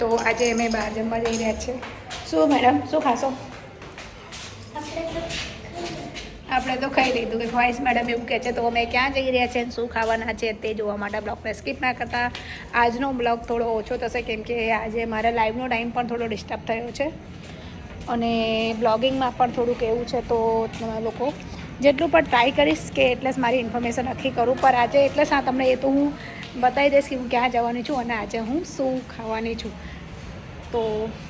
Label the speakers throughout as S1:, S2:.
S1: તો આજે અમે બહાર જમવા જઈ રહ્યા છે. શું મેડમ, શું ખાશો? આપણે તો ખાઈ લીધું. કે વોઇસ મેડમ એવું કહે છે, તો અમે ક્યાં જઈ રહ્યા છે શું ખાવાના છે તે જોવા માટે બ્લોગને સ્કીપ ના કરતા. આજનો બ્લોગ થોડો ઓછો થશે, કેમ કે આજે મારા લાઈવનો ટાઈમ પણ થોડો ડિસ્ટર્બ થયો છે. અને બ્લોગિંગમાં પણ થોડુંક એવું છે, તો તમે લોકો જેટલું પણ ટ્રાય કરીશ કે એટલે મારી ઇન્ફોર્મેશન નક્કી કરું. પર આજે એટલે સા તમને એ તો હું બતાવી દઈશ કે હું ક્યાં જવાની છું અને આજે હું શું ખાવાની છું. તો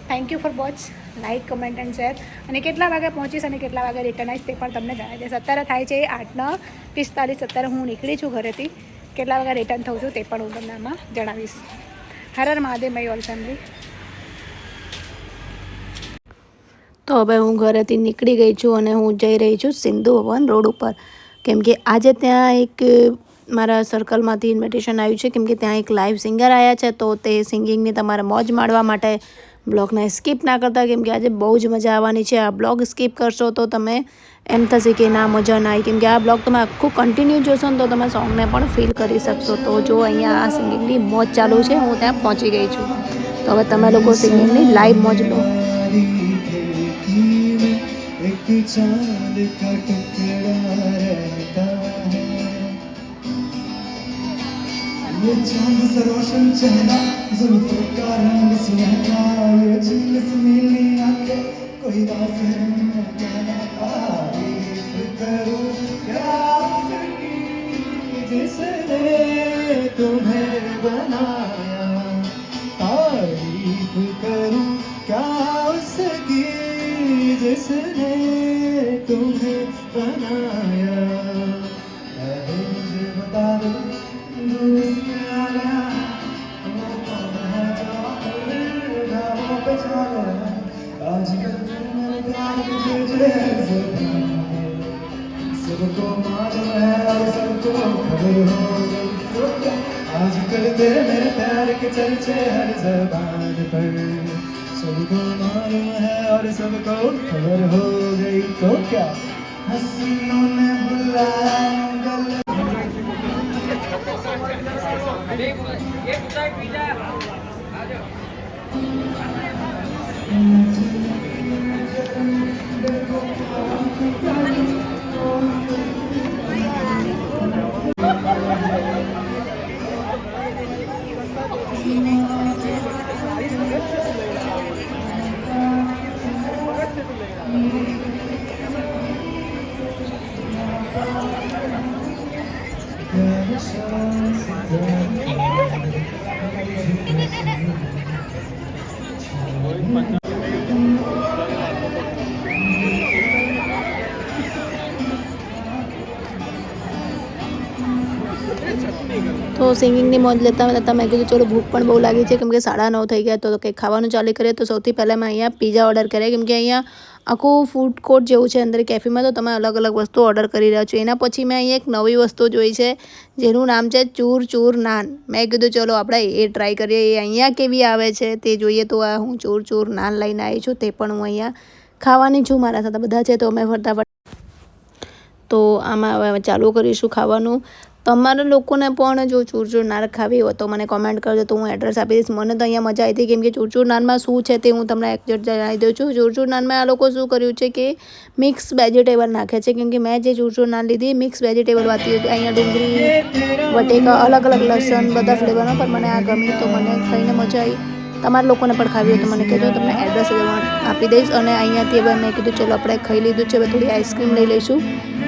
S1: thank you for watch like comment and share અને કેટલા વાગે પહોંચીશ અને કેટલા વાગે રિટર્ન આવીશ તે પણ તમને જણાવી દઈશ. અત્યારે થાય છે આઠના પિસ્તાલીસ, અત્યારે હું નીકળી છું ઘરેથી. કેટલા વાગે રિટર્ન થઉં છું તે પણ હું તમને આમાં જણાવીશ. હર હર મહાદેવ મય ઓલ ફેમિલી
S2: તો હવે હું ઘરેથી નીકળી ગઈ છું અને હું જઈ રહી છું સિંધુ ભવન રોડ ઉપર. કેમ કે આજે ત્યાં એક મારા સર્કલમાંથી ઇન્વિટેશન આવ્યું છે, કેમ કે ત્યાં એક લાઈવ સિંગર આવ્યા છે, તો તે સિંગિંગની તમારે મોજ માણવા માટે બ્લોગને સ્કીપ ના કરતા, કેમ કે આજે બહુ જ મજા આવવાની છે. આ બ્લોગ સ્કીપ કરશો તો તમે એમ થશે કે ના, મજા ના આવી. કેમ કે આ બ્લોગ તમે આખું કન્ટિન્યુ જોશો ને તો તમે સોંગને પણ ફીલ કરી શકશો. તો જો અહીંયા આ સિંગિંગની મોજ ચાલુ છે, હું ત્યાં પહોંચી ગઈ છું. તો હવે તમે લોકો સિંગિંગની લાઈવ મોજ લો.
S3: एक ये चांद सा रोशन चेहरा जुल्फों का रंग सुनहरा ये झिलस नीली आंखें कोई राज है मैं क्या तारीफ करूं क्या उसकी जिसने तुम्हें बनाया तारीफ करूं क्या उसकी जिसने तुम्हें बनाया अरे मुझे बता दो सबको मालूम है और सबको खबर हो। गई तो तेरे मेरे प्यार के चर्चे हर जबान पर सबको मालूम है और सबको खबर हो गई तो क्या हसीनों ने बुलाया गले
S2: તો સિંગિંગની મોજ લેતા લેતા મેં કીધું, ચલો ભૂખ પણ બહુ લાગી છે, કેમ કે સાડા નવ થઈ ગયા, તો કંઈક ખાવાનું ચાલુ કરીએ. તો સૌથી પહેલાં મેં અહીંયા પીઝા ઓર્ડર કર્યા, કેમ કે અહીંયા આખું ફૂડ કોર્ટ જેવું છે અંદર કેફેમાં તો તમે અલગ અલગ વસ્તુ ઓર્ડર કરી રહ્યા છો. એના પછી મેં અહીંયા એક નવી વસ્તુ જોઈ છે, જેનું નામ છે ચૂર ચૂર નાન. મેં કીધું, ચલો આપણે એ ટ્રાય કરીએ, એ અહીંયા કેવી આવે છે, તે જોઈએ તો આ હું ચૂર ચૂર નાન લઈને આવી છું, તે પણ હું અહીંયા ખાવાની છું મારા સાથે બધા છે, તો અમે ફટાફટ તો આમાં હવે ચાલુ કરીશું ખાવાનું. તમારા લોકોને પણ જો ચૂરચૂર નાન ખાવી હોય તો મને કોમેન્ટ કરજો, તો હું એડ્રેસ આપી દઈશ. મને તો અહીંયા મજા આવી હતી કેમ કે ચૂરચૂર નાનમાં શું છે તે હું તમને એક્ઝેક્ટ જણાવી દઉં છું. ચૂરચૂર નાનમાં આ લોકો શું કર્યું છે કે મિક્સ વેજીટેબલ નાખે છે. કેમ કે મેં જે ચૂરચૂર નાન લીધી મિક્સ વેજીટેબલ વાતી હતી અહીંયા ડુંગળી, વટેકા અલગ અલગ લસણ, બધા ફ્લેવરનો પણ મને આ ગમી તો મને ખાઈને મજા આવી તમારા લોકોને પણ ખાવી હોય તો મને કહેજો તમને એડ્રેસ આપી દઈશ. અને અહીંયાથી હવે મેં કીધું, ચલો, આપણે ખાઈ લીધું છે, હવે થોડી આઈસ્ક્રીમ લઈ લઈશું.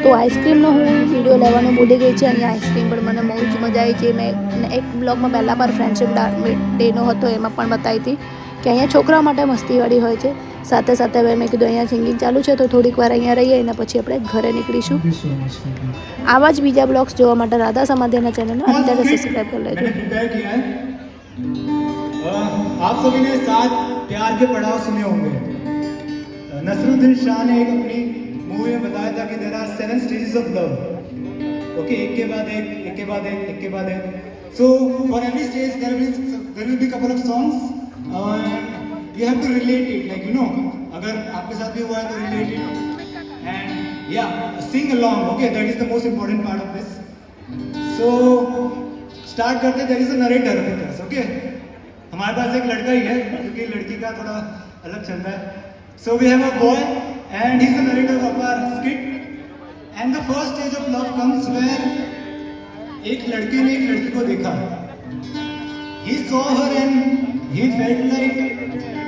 S2: તો આઈસ્ક્રીમનો હું વીડિયો લેવાનું ભૂલી ગઈ છે. અને આઈસ્ક્રીમ પણ મને બહુ જ મજા આવી છે. મેં એક બ્લોગમાં પહેલાં મારો ફ્રેન્ડશિપ ડેનો હતો એમાં પણ બતાવી હતી કે અહીંયા છોકરાઓ માટે મસ્તીવાળી હોય છે. સાથે સાથે હવે મેં કીધું અહીંયા સિંગિંગ ચાલુ છે તો થોડીક વાર અહીંયા રહીએ અને પછી આપણે ઘરે નીકળીશું. આવા જ બીજા બ્લોગ્સ જોવા માટે રાધા સમાધ્યાના ચેનલને અત્યારે સબસ્ક્રાઇબ કરી લેજો.
S3: આપ સભીને સાથ પ્યાર કે પડાવ સુને હોંગે. નસરુદ્દીન શાહ ને એક અપની अ, मूवी में बताया था कि there are seven stages of love okay एक के बाद एक एक के बाद एक एक के बाद एक. So for every stage there will there will be couple of songs and you have to relate it like you know अगर आपके साथ भी हुआ है तो रिलेट इट एंड या sing along okay that is the most important part of this So, start करते there is a narrator with us, okay? हमारे पास एक लड़का ही है क्योंकि लड़की का थोड़ा अलग चलता है. So we have a boy and he's the narrator of our skit. And the first stage of love comes where एक लड़के ने एक लड़की को देखा. He saw her and he felt like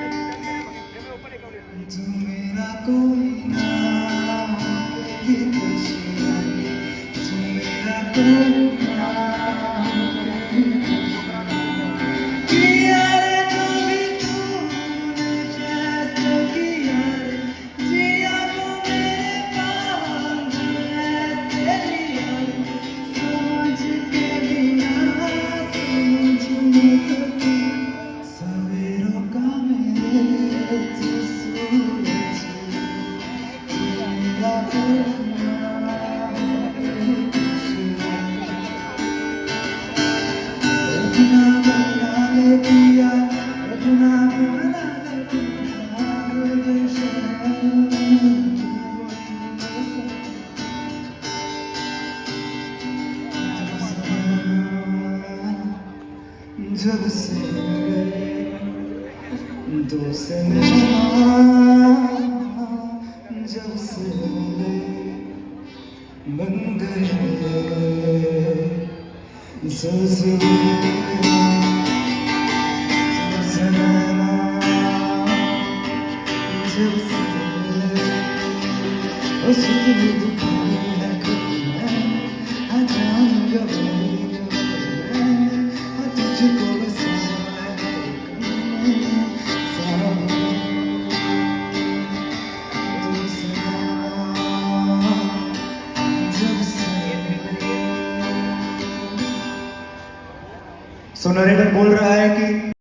S3: जब से दो से जब से बन गए सो नरेटर बोल रहा है कि